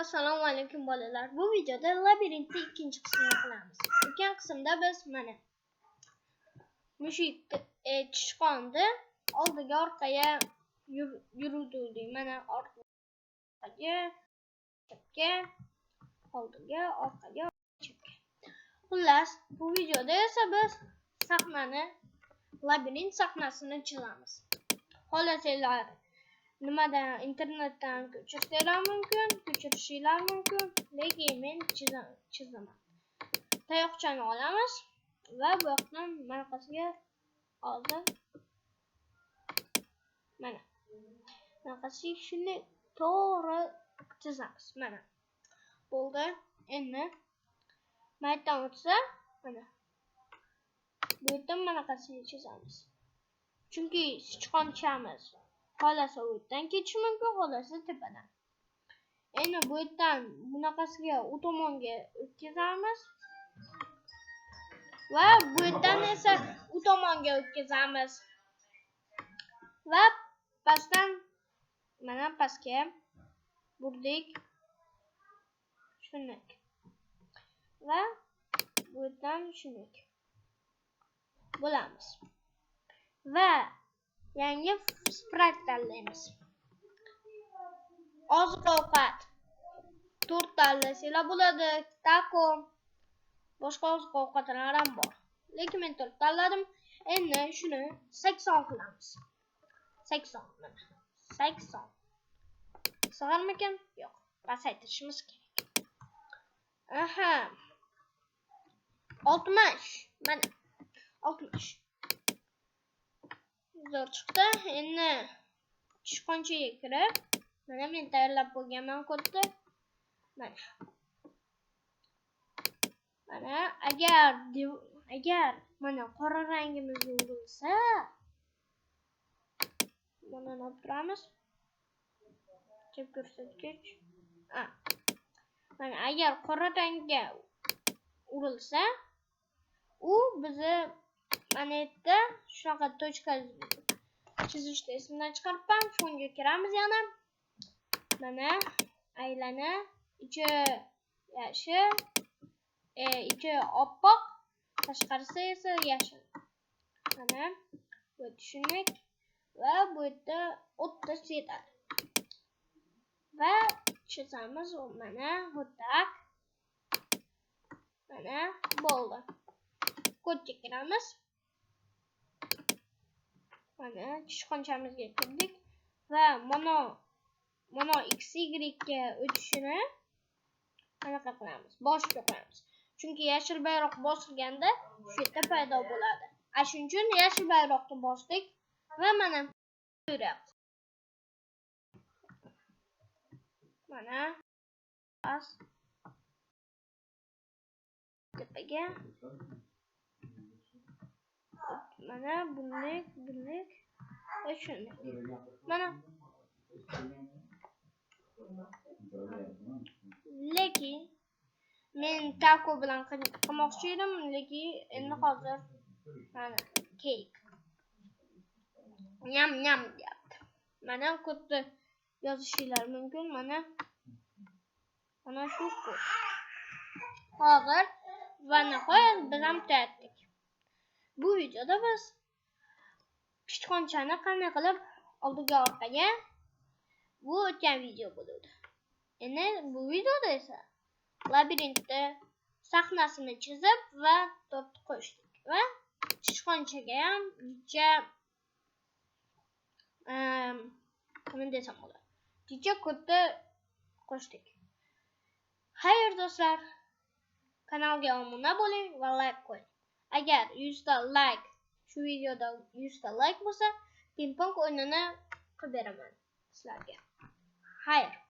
Assalomu alaykum bolalar. Bu videoda labirintni ikkinchi qismini qilamiz. O'tgan qismda biz mana mushuk e, tishqonni oldiga orqaga yur- yuruvdik. Mana orqaga, chapga, oldiga, orqaga, chapga. Xullas, bu videoda esa biz sahnani labirint sahnasini chizamiz. Xohlasanglar nimadan internetdan ko'chirsanglar mumkin ko'chirishinglar mumkin lekin men chiza- chizaman tayoqchani olamiz va bu yoqdan bunaqasiga hozir mana bunaqasiga shunday to'g'ri chizamiz mana bo'ldi endi maytdan o'tsa mana bu yerdan bunaqasini chizamiz chunki sichqonchamiz xohlasa u yerdan ketishi mumkin xohlasa tepadan. Endi bu yerdan bunaqasiga u tomonga o'tkazamiz. Va bu yerdan esa u tomonga o'tkazamiz. Va pastdan mana pastga burdik. Shunday. Va bu yerdan shunday bo'lamiz. Va yangi sprayt tanlaymiz oziq ovqat to'rt tanlasanglar bo'ladi tako boshqa oziq ovqatlar ham bor lekin men to'rt tanladim endi shuni sakson qilamiz sakson mana sakson sig'armikan yo'q pasaytirishimiz kerak aha. Oltmish mana oltmish zo'r chiqdi endi tishqonchaga kirib mana men tayyorlab qo'yganman kodni mana. Mana agar agar mana qora rangimiz urilsa buni olib turamiz chap ko'rsatgich mana agar qora rangga urilsa u bizni mana yerda shunaqa tochka chizishni esimdan chiqaribman fonga kiramiz yana. Mana aylana ichi yashil e, ichi oppoq tashqarisi esa yashil mana bu tushundik va bu yerda o'ttiz yetadi va chizamiz mana вот так mana bo'ldi kodga kiramiz mana tishqonchamizga kirdik va mana mana x y ga o'tishini qanaqa qilamiz boshga qo'yamiz chunki yashil bayroq bosilganda shu yerda paydo bo'ladi a shuning uchun yashil bayroqni bosdik va mana yurayapti mana past tepaga mana bunday bunday va shunday mana lekin men tako bilan qil- qilmoqchi edim lekin endi hozir mana keyk nyam nyam deyapti mana kodni yozishinglar mumkin mana mana shu hozir va nihoyat biz ham bu videoda biz sichqonchani qanday qilib oldiga orqaga bu o'tgan video bo'ladi endi bu videoda esa labirintni sahnasini chizib va to'rtni qo'shdik va sichqonchaga ham jicha nima desam bo'ladi jicha ko'pni qo'shdik xayr do'stlar. Kanalga obuna bo'ling va layk qo'ying agar 100 ta like shu videoda 100 ta like bo'lsa ping pong o'yinini qilib beraman sizlarga. Xayr.